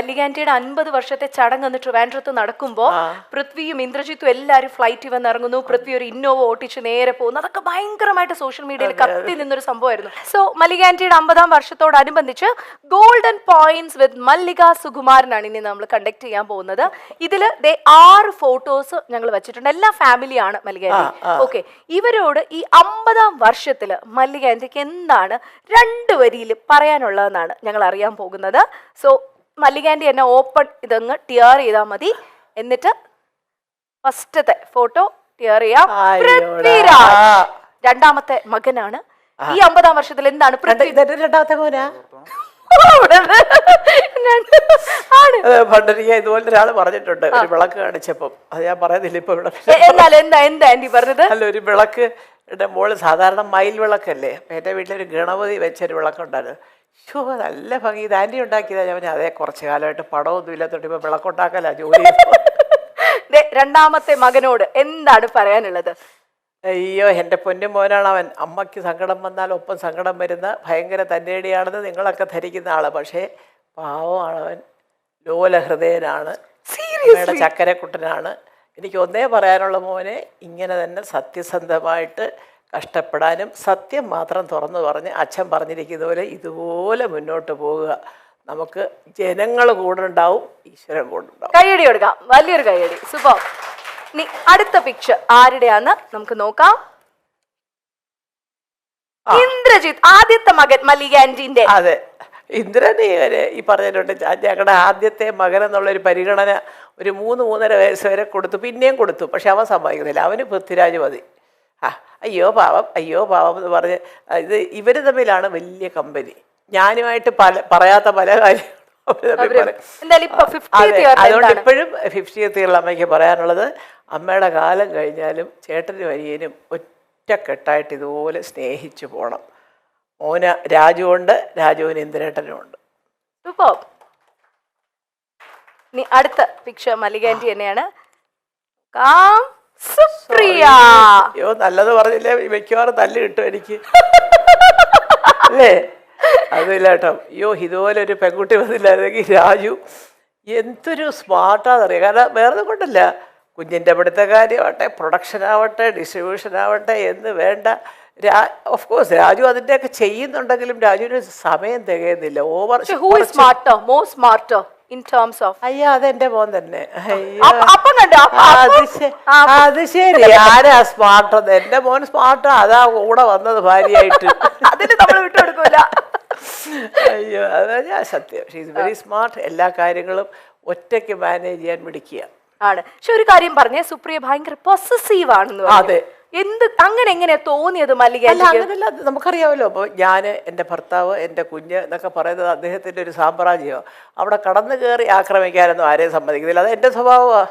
മല്ലികാന്റിയുടെ അൻപത് വർഷത്തെ ചടങ്ങ് എന്ന് ട്രിവാൻഡ്രത്ത് നടക്കുമ്പോൾ പൃഥ്വിയും ഇന്ദ്രജിത്തും എല്ലാവരും ഫ്ലൈറ്റ് വന്ന് ഇറങ്ങുന്നു. പൃഥ്വി ഒരു ഇന്നോവ ഓട്ടിച്ച് നേരെ പോകുന്നു. അതൊക്കെ ഭയങ്കരമായിട്ട് സോഷ്യൽ മീഡിയയിൽ കത്തി നിന്നൊരു സംഭവമായിരുന്നു. സോ മല്ലികാന്റിയുടെ അമ്പതാം വർഷത്തോടനുബന്ധിച്ച് ഗോൾഡൻ പോയിന്റ്സ് വിത്ത് മല്ലിക സുകുമാരനാണ് ഇനി നമ്മൾ കണ്ടക്ട് ചെയ്യാൻ പോകുന്നത്. ഇതിൽ ദേ ആറ് ഫോട്ടോസ് ഞങ്ങൾ വെച്ചിട്ടുണ്ട്. എല്ലാ ഫാമിലിയാണ് മല്ലികാന്റി ഓക്കെ ഇവരോട് ഈ അമ്പതാം വർഷത്തിൽ മല്ലികാന്റിക്ക് എന്താണ് രണ്ട് വരിയിൽ പറയാനുള്ളതെന്നാണ് ഞങ്ങൾ അറിയാൻ പോകുന്നത്. സോ മല്ലികാന്റി എന്നെ ഓപ്പൺ ഇതങ്ങ് ടിയർ ചെയ്താൽ മതി. എന്നിട്ട് ഫസ്റ്റത്തെ ഫോട്ടോ ടിയർ ചെയ്യാം. പൃഥ്വിരാജ്. രണ്ടാമത്തെ മകനാണ്. ഈ അമ്പതാം വർഷത്തിൽ എന്താണ് രണ്ടാമത്തെ മോനാ? പണ്ടെനിക്ക് ഇതുപോലെ ഒരാൾ പറഞ്ഞിട്ടുണ്ട്. ഒരു വിളക്ക് കാണിച്ചപ്പം. അത് ഞാൻ പറയുന്നില്ല ഇപ്പൊ ഇവിടെ. എന്താ എന്താ ആന്റി പറഞ്ഞത്? അല്ല ഒരു വിളക്ക് എന്റെ മോൾ സാധാരണ മയിൽ വിളക്കല്ലേ അപ്പം എന്റെ വീട്ടിലൊരു ഗണപതി വെച്ചൊരു വിളക്കുണ്ടായിരുന്നു. ഷോ നല്ല ഭംഗി. ഇത് ആന്റി ഉണ്ടാക്കിയതാണ് ഞാൻ അതേ കുറച്ച് കാലമായിട്ട് പടമൊന്നും ഇല്ലാത്തോണ്ട് ഇപ്പം വിളക്കുണ്ടാക്കല ജോലി. രണ്ടാമത്തെ മകനോട് എന്താണ് പറയാനുള്ളത്? അയ്യോ എന്റെ പൊന്നു മോനാണ് അവൻ അമ്മയ്ക്ക് സങ്കടം വന്നാൽ ഒപ്പം സങ്കടം വരുന്ന ഭയങ്കര തന്നേടിയാണെന്ന് നിങ്ങളൊക്കെ ധരിക്കുന്ന ആൾ. പക്ഷേ പാവമാണ് അവൻ ലോലഹൃദയനാണ്. അമ്മയുടെ ചക്കരക്കുട്ടനാണ്. എനിക്ക് ഒന്നേ പറയാനുള്ള മോനെ ഇങ്ങനെ തന്നെ സത്യസന്ധമായിട്ട് കഷ്ടപ്പെടാനും സത്യം മാത്രം തുറന്നു പറഞ്ഞ് അച്ഛൻ പറഞ്ഞിരിക്കുന്ന പോലെ ഇതുപോലെ മുന്നോട്ട് പോവുക. നമുക്ക് ജനങ്ങൾ കൂടെ ഉണ്ടാവും ഈശ്വരൻ കൂടെ ഉണ്ടാവും കൈയടി കൊടുക്കാം. വലിയൊരു കൈയടി സൂപ്പർ ഇനി അടുത്ത പിക്ചർ ആരുടെയാന്ന് നമുക്ക് നോക്കാം. ഇന്ദ്രജിത്ത് ആദ്യത്തെ മകൻ മല്ലിക ആന്റിന്റെ അതെ. ഇന്ദ്രൻ വരെ ഈ പറഞ്ഞിട്ടുണ്ട് ഞങ്ങളുടെ ആദ്യത്തെ മകൻ എന്നുള്ളൊരു പരിഗണന ഒരു മൂന്ന് മൂന്നര വയസ്സ് വരെ കൊടുത്തു പിന്നെയും കൊടുത്തു പക്ഷെ അവൻ സമ്മതിക്കുന്നില്ല അവന് പൃഥ്വിരാജ് മതി. ആ അയ്യോ പാവം അയ്യോ പാവം എന്ന് പറഞ്ഞ് ഇത് ഇവർ തമ്മിലാണ് വലിയ കമ്പനി ഞാനുമായിട്ട് പല പറയാത്ത പല കാര്യങ്ങളും അതുകൊണ്ട് ഇപ്പോഴും ഫിഫ്റ്റി എത്തിയുള്ള അമ്മയ്ക്ക് പറയാനുള്ളത് അമ്മയുടെ കാലം കഴിഞ്ഞാലും ചേട്ടനും അനിയനും ഒറ്റക്കെട്ടായിട്ട് ഇതുപോലെ സ്നേഹിച്ചു പോകണം മോന് രാജുവുണ്ട് രാജുവിന് ഇന്ദ്രേട്ടനുണ്ട് സൂപ്പർ. ഇനി അടുത്ത പിക്ചർ മല്ലിക ആന്റി തന്നെയാണ്. കാം സുപ്രിയ. അയ്യോ നല്ലത് പറഞ്ഞില്ലേ? മിക്കവാറും തല്ല് കിട്ടും എനിക്ക്. അല്ലേ? അതില്ല കേട്ടോ. അയ്യോ ഇതുപോലെ ഒരു പെൺകുട്ടി വന്നില്ലായിരുന്നെങ്കിൽ രാജു എന്തൊരു സ്മാർട്ടാണെന്നറിയാം കാരണം വേറെ കൊണ്ടല്ല. കുഞ്ഞിന്റെ പഠിത്ത കാര്യമാവട്ടെ പ്രൊഡക്ഷൻ ആവട്ടെ ഡിസ്ട്രിബ്യൂഷൻ ആവട്ടെ എന്ന് വേണ്ട. രാ ഓഫ് കോഴ്സ് രാജു അതിന്റെയൊക്കെ ചെയ്യുന്നുണ്ടെങ്കിലും രാജുവിന് സമയം തികയുന്നില്ല. Over who is smarter more smarter in terms of അയ്യോ അതെന്റെ മോൻ തന്നെ. അത് ശരി. ആരാ സ്മാർട്ട് എന്റെ മോൻ സ്മാർട്ട് അതാ കൂടെ വന്നത് ഭാര്യയായിട്ട്. അതിന് നമ്മൾ വിട്ടുകൊടുക്കൂല അയ്യോ അതാ ഞാൻ സത്യം. ഷീസ് വെരി സ്മാർട്ട് എല്ലാ കാര്യങ്ങളും ഒറ്റയ്ക്ക് മാനേജ് ചെയ്യാൻ മിടിക്കുക ആണ്. പക്ഷെ ഒരു കാര്യം പറഞ്ഞേ. സുപ്രിയ ഭയങ്കര പൊസസീവ് ആണെന്ന്. അതെ. എന്ത് അങ്ങനെ എങ്ങനെയാ തോന്നിയത് മല്ലിക അല്ല അങ്ങനെയല്ല നമുക്കറിയാമല്ലോ. അപ്പോൾ ഞാൻ എന്റെ ഭർത്താവ് എന്റെ കുഞ്ഞ് എന്നൊക്കെ പറയുന്നത് അദ്ദേഹത്തിന്റെ ഒരു സാമ്രാജ്യമോ അവിടെ കടന്നു കയറി ആക്രമിക്കാനൊന്നും ആരെയും സമ്മതിക്കുന്നില്ല. അത് എന്റെ സ്വഭാവമാണ്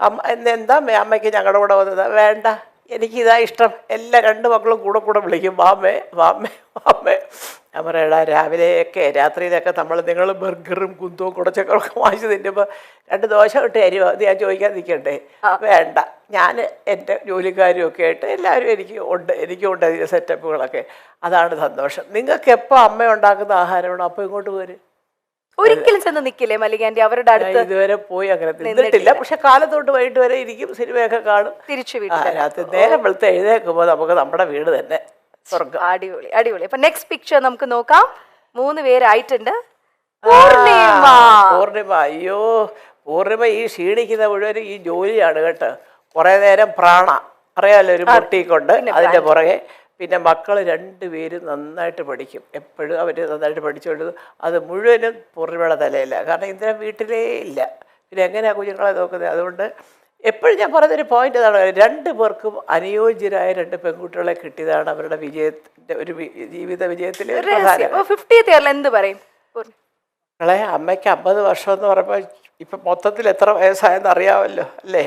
അമ്മ എന്താ അമ്മേ അമ്മയ്ക്ക് ഞങ്ങളുടെ കൂടെ വന്നത്? വേണ്ട. എനിക്കിതാ ഇഷ്ടം. എല്ലാ രണ്ട് മക്കളും കൂടെ കൂടെ വിളിക്കും. വാമ്മേ വാമ്മേ വാമ്മേ. ഞാൻ പറയടാ രാവിലെയൊക്കെ രാത്രിയിലൊക്കെ നമ്മൾ നിങ്ങൾ ബർഗറും കുന്തവും കുടച്ചൊക്കെ വാങ്ങിച്ച് തിന്നുമ്പോൾ രണ്ട് ദോശ ഇട്ട് അരിവാ അത് ഞാൻ ചോദിക്കാൻ നിൽക്കണ്ടേ വേണ്ട. ഞാൻ എന്റെ ജോലിക്കാരും ഒക്കെ ആയിട്ട് എല്ലാവരും എനിക്ക് ഉണ്ട്. എനിക്കും ഉണ്ട് അതിന്റെ സെറ്റപ്പുകളൊക്കെ അതാണ് സന്തോഷം. നിങ്ങൾക്ക് എപ്പോൾ അമ്മ ഉണ്ടാക്കുന്ന ആഹാരമാണോ? അപ്പോൾ ഇങ്ങോട്ട് പോര് ഒരിക്കലും ചെന്ന് നിക്കില്ലേ മല്ലികാന്റെ അവരുടെ അടുത്ത് ഇതുവരെ പോയി അങ്ങനെ നിന്നിട്ടില്ല. പക്ഷെ കാലത്തോട്ട് വൈകിട്ട് വരെ ഇരിക്കും സിനിമയൊക്കെ കാണും. തിരിച്ചു വീട്ടിൽ നേരം വെളുത്ത് എഴുന്നേൽക്കുമ്പോൾ നമുക്ക് നമ്മുടെ വീട് തന്നെ. അടിപൊളി അടിപൊളി. അപ്പൊ നെക്സ്റ്റ് പിക്ചർ നമുക്ക് നോക്കാം. മൂന്ന് പേരായിട്ടുണ്ട്. പൂർണിമ. പൂർണിമ. അയ്യോ പൂർണിമ ഈ ക്ഷീണിക്കുന്ന മുഴുവനും ഈ ജോലിയാണ് കേട്ടോ. കുറേ നേരം പ്രാണ. അറിയാലോ ഒരു മുട്ടിക്കൊണ്ട് അതിന്റെ പുറകെ. പിന്നെ മക്കൾ രണ്ടുപേരും നന്നായിട്ട് പഠിക്കും. എപ്പോഴും അവർ നന്നായിട്ട് പഠിച്ചുകൊണ്ട് അത് മുഴുവനും പൂർണിമയുടെ തലയില്ല. കാരണം ഇന്ദ്രൻ വീട്ടിലേ ഇല്ല. പിന്നെ എങ്ങനെയാണ് കുഞ്ഞുങ്ങളെ നോക്കുന്നത്? അതുകൊണ്ട് എപ്പോഴും ഞാൻ പറയുന്നൊരു പോയിന്റ് അതാണ്. രണ്ട് പേർക്കും അനുയോജ്യരായ രണ്ട് പെൺകുട്ടികളെ കിട്ടിയതാണ് അവരുടെ വിജയത്തിന്റെ ഒരു ജീവിത വിജയത്തിലെ ഇയറിൽ എന്ത് പറയും? മക്കളെ അമ്മയ്ക്ക് അമ്പത് വർഷം എന്ന് പറയുമ്പോൾ ഇപ്പം മൊത്തത്തിൽ എത്ര വയസ്സായെന്ന് അറിയാമല്ലോ അല്ലേ?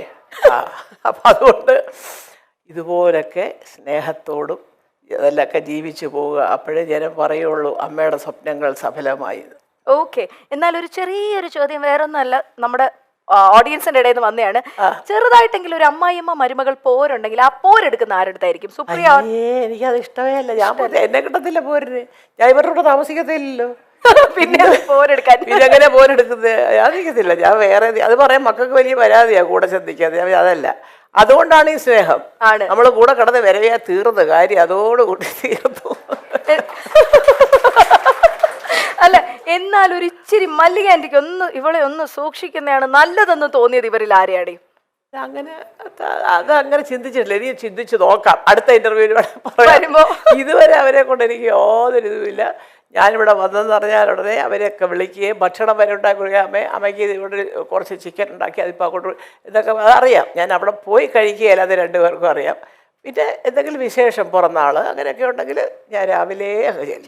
അപ്പം അതുകൊണ്ട് ഇതുപോലൊക്കെ സ്നേഹത്തോടും അതിലൊക്കെ ജീവിച്ചു പോവുക. അപ്പോഴേ ഞാൻ പറയുള്ളൂ അമ്മയുടെ സ്വപ്നങ്ങൾ സഫലമായി. ഓക്കെ. എന്നാൽ ഒരു ചെറിയൊരു ചോദ്യം വേറൊന്നല്ല നമ്മുടെ ഓഡിയൻസിന്റെ ഇടയിൽ നിന്ന് വന്നതാണ്. ചെറുതായിട്ടെങ്കിലും ഒരു അമ്മായിയമ്മ മരുമകൾ പോരുണ്ടെങ്കിൽ ആ പോരെടുക്കുന്ന ആരെടുത്തായിരിക്കും സുപ്രിയ? എനിക്കത് ഇഷ്ടമേ അല്ല. ഞാൻ എന്നെ കിട്ടത്തില്ല പോരിന് ഞാൻ ഇവരുടെ കൂടെ താമസിക്കത്തില്ലല്ലോ. പിന്നെ പോരെടുക്കാൻ. പിന്നെ എങ്ങനെ പോരെടുക്കുന്നത്? ഞാൻ നിൽക്കത്തില്ല ഞാൻ വേറെ അത് പറയാൻ മക്കൾക്ക് വലിയ പരാതിയാണ് കൂടെ ശ്രദ്ധിക്കാതെ. അതല്ല. അതുകൊണ്ടാണ് ഈ സ്നേഹം. ആണ്. നമ്മൾ കൂടെ കിടന്ന് വരവേ തീർന്നു കാര്യം അതോടുകൂടി തീർന്നു. അല്ല എന്നാൽ ഒരു ഇച്ചിരി മല്ലിക ആന്റിക്ക് ഒന്ന് ഇവളെ ഒന്ന് സൂക്ഷിക്കുന്നതാണ് നല്ലതെന്ന് തോന്നിയത് ഇവരിൽ ആരെയാണ്? അങ്ങനെ അത് അങ്ങനെ ചിന്തിച്ചിട്ടില്ല. ഇനി ചിന്തിച്ചു നോക്കാം. അടുത്ത ഇന്റർവ്യൂവിൽ വരുമ്പോ? ഇതുവരെ അവരെ കൊണ്ട് എനിക്ക് യാതൊരു ഇതുമില്ല. ഞാനിവിടെ വന്നതെന്ന് പറഞ്ഞാൽ ഉടനെ അവരെയൊക്കെ വിളിക്കുകയും ഭക്ഷണം വരെ ഉണ്ടാക്കി കൊടുക്കുകയും അമ്മേ അമ്മയ്ക്ക് ഇവിടെ കുറച്ച് ചിക്കൻ ഉണ്ടാക്കി അതിപ്പോൾ അങ്ങോട്ട് ഇതൊക്കെ അതറിയാം ഞാൻ അവിടെ പോയി കഴിക്കുകയല്ല അത് രണ്ടുപേർക്കും അറിയാം. പിന്നെ എന്തെങ്കിലും വിശേഷം പിറന്നാൾ അങ്ങനെയൊക്കെ ഉണ്ടെങ്കിൽ ഞാൻ രാവിലെ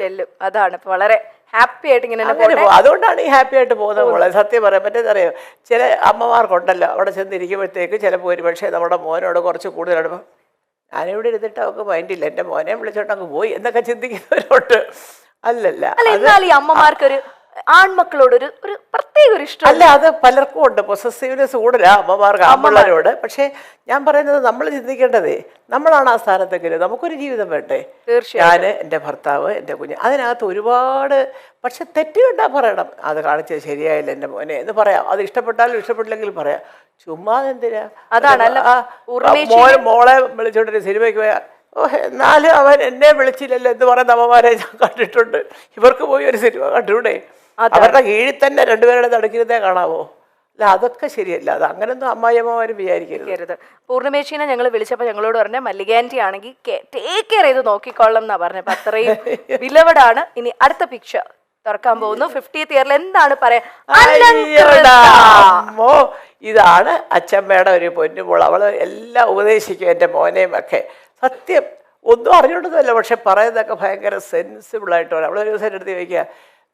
ചെല്ലും. അതാണ് ഇപ്പോൾ വളരെ ഹാപ്പി ആയിട്ട് ഇങ്ങനെ പോകും അതുകൊണ്ടാണ് ഈ ഹാപ്പി ആയിട്ട് പോകുന്നത് മോളെ. സത്യം പറയാം അറിയാം ചില അമ്മമാർക്കുണ്ടല്ലോ അവിടെ ചെന്നിരിക്കുമ്പോഴത്തേക്ക് ചിലപ്പോൾ ഒരു പക്ഷേ നമ്മുടെ മോനോട് കുറച്ച് കൂടുതലാണ്. ഞാനിവിടെ ഇരുന്നിട്ട് അവൾക്ക് മൈൻഡില്ല എന്റെ മോനെ വിളിച്ചോണ്ട് അങ്ങ് പോയി എന്നൊക്കെ ചിന്തിക്കുന്നവരുണ്ട്. അല്ലല്ല അല്ല എന്നാൽ ഈ അമ്മമാർക്കൊരു ആൺമക്കളോട് ഒരു ഒരു പ്രത്യേക ഒരു ഇഷ്ടം അല്ല അത് പലർക്കും ഉണ്ട്. പൊസസീവ്നെസ് കൂടുതലാ അമ്മമാർക്ക് അമ്മമാരോട് പക്ഷേ ഞാൻ പറയുന്നത് നമ്മൾ ചിന്തിക്കേണ്ടതേ നമ്മളാണ് ആ സ്ഥാനത്തെങ്കിൽ നമുക്കൊരു ജീവിതം വേണ്ടേ? തീർച്ചയായും ഞാൻ എന്റെ ഭർത്താവ് എന്റെ കുഞ്ഞ് അതിനകത്ത് ഒരുപാട് പക്ഷെ തെറ്റ് കണ്ടാൽ പറയണം. അത് കാണിച്ചത് ശരിയായില്ല എന്റെ മോനെ എന്ന് പറയാം. അത് ഇഷ്ടപ്പെട്ടാലും ഇഷ്ടപ്പെട്ടില്ലെങ്കിൽ പറയാം. ചുമ്മാ എന്തിനാ അതാണ്, മോളെ വിളിച്ചോണ്ടൊരു സിനിമയ്ക്ക് പോയാ ഓ എന്നാലും അവൻ എന്നെ വിളിച്ചില്ലല്ലോ എന്ന് പറയുന്ന അമ്മമാരെ ഞാൻ കണ്ടിട്ടുണ്ട്. ഇവർക്ക് പോയി ഒരു സിനിമ കണ്ടൂടെ? അവരുടെ കീഴിൽ തന്നെ രണ്ടുപേരുടെ നടക്കുന്നതേ കാണാവോ? അല്ല അതൊക്കെ ശരിയല്ല. അത് അങ്ങനൊന്നും അമ്മായിയമ്മമാരും വിചാരിക്കരുത്. പൂർണിമേശിനെ ഞങ്ങൾ വിളിച്ചപ്പോൾ ഞങ്ങളോട് പറഞ്ഞ മല്ലികാന്റി ആണെങ്കിൽ ടേക്ക് കെയർ ചെയ്ത് നോക്കിക്കൊള്ളണം എന്നാ പറഞ്ഞപ്പോൾ അത്രയും വിലവടാണ് ഇനി അടുത്ത പിക്ചർ തുറക്കാൻ പോകുന്നു. ഫിഫ്റ്റീത്ത് ഇയറിൽ എന്താണ് പറയാ? ഇതാണ് അച്ഛമ്മയുടെ ഒരു പൊന്നുമോൾ അവൾ എല്ലാം ഉപദേശിക്കും എന്റെ മോനെയും ഒക്കെ. സത്യം. ഒന്നും അറിഞ്ഞിട്ടൊന്നുമല്ല പക്ഷെ പറയുന്നതൊക്കെ ഭയങ്കര സെൻസിബിളായിട്ട് വരാം അവളൊരു ദിവസം എടുത്ത് ചോദിക്കുക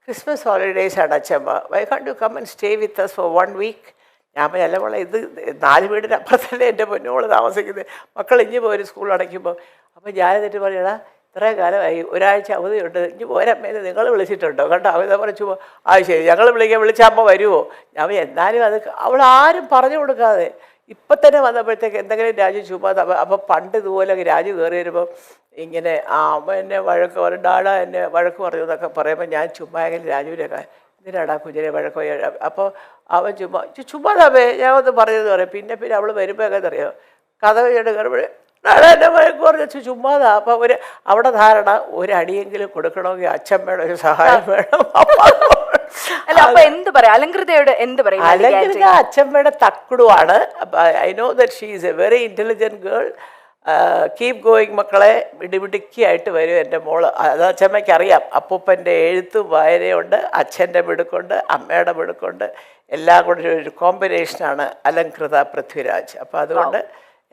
ക്രിസ്മസ് ഹോളിഡേയ്സ് ആണ് അച്ഛമ്മ. Why can't you come and stay with us for one week ഞാൻ പറഞ്ഞു, അല്ല മോളെ ഇത് നാല് വീടിന് അപ്പുറത്തല്ലേ എന്റെ പൊന്നോൾ താമസിക്കുന്നത്. മക്കൾ ഇഞ്ഞ് പോയി സ്കൂൾ അടയ്ക്കുമ്പോൾ. അപ്പോൾ ഞാൻ എന്നിട്ട് പറയടാ ഇത്രയും കാലമായി. ഒരാഴ്ച അവധിയുണ്ട്. ഇനി പോരമ്മേനെ നിങ്ങൾ വിളിച്ചിട്ടുണ്ടോ? കണ്ടോ അവ പറഞ്ഞു ആ ശരി ഞങ്ങൾ വിളിക്കാൻ വിളിച്ചാൽ അമ്മ വരുമോ ഞാൻ എന്നാലും അത് അവൾ ആരും പറഞ്ഞു കൊടുക്കാതെ. ഇപ്പം തന്നെ വന്നപ്പോഴത്തേക്ക് എന്തെങ്കിലും രാജു ചുമ്മാ അപ്പം പണ്ട് ഇതുപോലെ രാജു കയറി വരുമ്പോൾ ഇങ്ങനെ ആ അമ്മ എന്നെ വഴക്ക് ഡാഡാ എന്നെ വഴക്ക് പറഞ്ഞു എന്നൊക്കെ പറയുമ്പോൾ ഞാൻ ചുമ്മാ എങ്കിലും രാജുവിനെ എന്തിനാടാ കുഞ്ഞിനെ വഴക്ക് അപ്പോൾ അവൻ ചുമ്മാ ചുമ്മാതാവേ ഞാൻ ഒന്ന് പറഞ്ഞതെന്ന് പറയും. പിന്നെ പിന്നെ അവൾ വരുമ്പോൾ എങ്ങനെ അറിയോ കഥ കഴിഞ്ഞിട്ട് കയറുമ്പോഴേ നാളെ എന്റെ വഴക്ക് പറഞ്ഞു "ചു- ചുമ്മാതാ അപ്പം ഒരു അവിടെ ധാരണ ഒരു അടിയെങ്കിലും കൊടുക്കണമെങ്കിൽ അച്ഛൻ വേണം ഒരു സഹായം വേണം അല്ല അപ്പൊ എന്ത് പറയാ? അലങ്കൃതയോട് എന്ത് പറയും? അലങ്കൃത? അച്ഛമ്മയുടെ തക്കുടുവാണ്. I know that she is a very intelligent girl keep going മക്കളെ. മിടിമിടുക്കിയായിട്ട് വരും എന്റെ മോൾ. അത് അച്ഛമ്മയ്ക്ക് അറിയാം. അപ്പൂപ്പന്റെ എഴുത്തും വായനയുണ്ട് അച്ഛന്റെ മിടുക്കുണ്ട് അമ്മയുടെ മിടുക്കുണ്ട്. എല്ലാം കൂടെ ഒരു കോമ്പിനേഷനാണ് അലങ്കൃത പൃഥ്വിരാജ്. അപ്പോൾ അതുകൊണ്ട്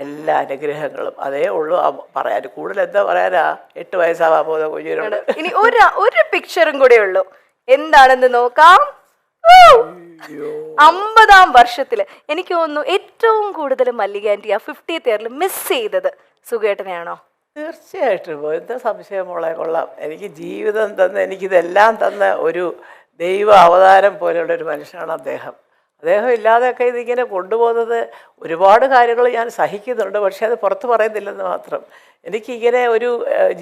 എല്ലാ അനുഗ്രഹങ്ങളും അതേ ഉള്ളൂ. ആ പറയാൻ കൂടുതൽ എന്താ പറയാനാ? എട്ട് വയസ്സാവാ പോകുന്ന കുഞ്ഞിനോട്. ഇനി ഒരു ഒരു പിക്ചറും കൂടെ ഉള്ളൂ. എന്താണെന്ന് നോക്കാം! അമ്പതാം വർഷത്തിൽ എനിക്ക് തോന്നുന്നു ഏറ്റവും കൂടുതൽ മല്ലിക ആന്റി ആ ഫിഫ്റ്റീത്ത് ഇയറിൽ മിസ് ചെയ്തത് സുഖേട്ടനെയാണോ തീർച്ചയായിട്ടും. എന്താ സംശയം മോളെ? കൊള്ളാം. എനിക്ക് ജീവിതം തന്ന എനിക്കിതെല്ലാം തന്ന ഒരു ദൈവ അവതാരം പോലെയുള്ള ഒരു മനുഷ്യനാണ് അദ്ദേഹം. അദ്ദേഹം ഇല്ലാതെയൊക്കെ ഇതിങ്ങനെ കൊണ്ടുപോകുന്നത് ഒരുപാട് കാര്യങ്ങൾ ഞാൻ സഹിക്കുന്നുണ്ട് പക്ഷേ അത് പുറത്ത് പറയുന്നില്ലെന്ന് മാത്രം. എനിക്കിങ്ങനെ ഒരു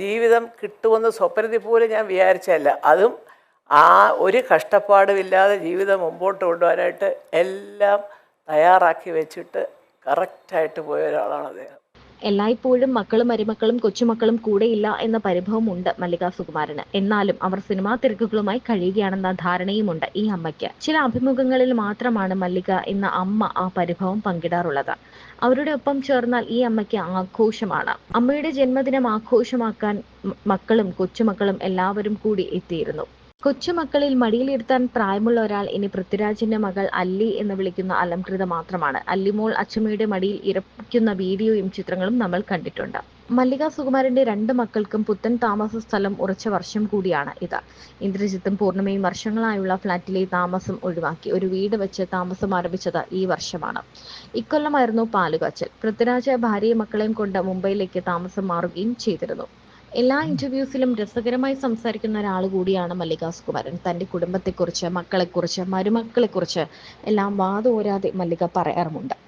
ജീവിതം കിട്ടുമെന്ന് സ്വപ്നത്തിൽ പോലും ഞാൻ വിചാരിച്ചല്ല അതും ആ ഒരു കഷ്ടപ്പാടുമില്ലാതെ ജീവിതം മുമ്പോട്ട് കൊണ്ടുപോകാനായിട്ട് എല്ലാം തയ്യാറാക്കി വെച്ചിട്ട് കറക്റ്റായിട്ട് പോയ ഒരാളാണ് അദ്ദേഹം. എല്ലായ്പ്പോഴും മക്കളും മരുമക്കളും കൊച്ചുമക്കളും കൂടെയില്ല എന്ന പരിഭവമുണ്ട് മല്ലിക സുകുമാരന്. എന്നാലും അവർ സിനിമാ തിരക്കുകളുമായി കഴിയുകയാണെന്ന ധാരണയുമുണ്ട് ഈ അമ്മയ്ക്ക്. ചില അഭിമുഖങ്ങളിൽ മാത്രമാണ് മല്ലിക എന്ന അമ്മ ആ പരിഭവം പങ്കിടാറുള്ളത്. അവരുടെ ഒപ്പം ചേർന്നാൽ ഈ അമ്മയ്ക്ക് ആഘോഷമാണ്. അമ്മയുടെ ജന്മദിനം ആഘോഷമാക്കാൻ മക്കളും കൊച്ചുമക്കളും എല്ലാവരും കൂടി എത്തിയിരുന്നു. കൊച്ചുമക്കളിൽ മടിയിലിരുത്താൻ പ്രായമുള്ള ഒരാൾ ഇനി പൃഥ്വിരാജിന്റെ മകൾ അല്ലി എന്ന് വിളിക്കുന്ന അലംകൃത മാത്രമാണ്. അല്ലിമോൾ അച്ഛമ്മയുടെ മടിയിൽ ഇറപ്പിക്കുന്ന വീഡിയോയും ചിത്രങ്ങളും നമ്മൾ കണ്ടിട്ടുണ്ട്. മല്ലിക സുകുമാരന്റെ രണ്ട് മക്കൾക്കും പുത്തൻ താമസ സ്ഥലം ഉറച്ച വർഷം കൂടിയാണ് ഇത്. ഇന്ദ്രജിത്തും പൂർണിമയും വർഷങ്ങളായുള്ള ഫ്ളാറ്റിലെ താമസം ഒഴിവാക്കി. ഒരു വീട് വെച്ച് താമസം ആരംഭിച്ചത് ഈ വർഷമാണ്. ഇക്കൊല്ലമായിരുന്നു പാലുകാച്ചൽ. പൃഥ്വിരാജ് ഭാര്യയും മക്കളെയും കൊണ്ട് മുംബൈയിലേക്ക് താമസം മാറുകയും ചെയ്തിരുന്നു. എല്ലാ ഇന്റർവ്യൂസിലും രസകരമായി സംസാരിക്കുന്ന ഒരാൾ കൂടിയാണ് മല്ലിക സുകുമാരൻ തന്റെ കുടുംബത്തെക്കുറിച്ച് മക്കളെക്കുറിച്ച് മരുമക്കളെക്കുറിച്ച് എല്ലാം വാതോരാതെ മല്ലിക പറയാറുമുണ്ട്.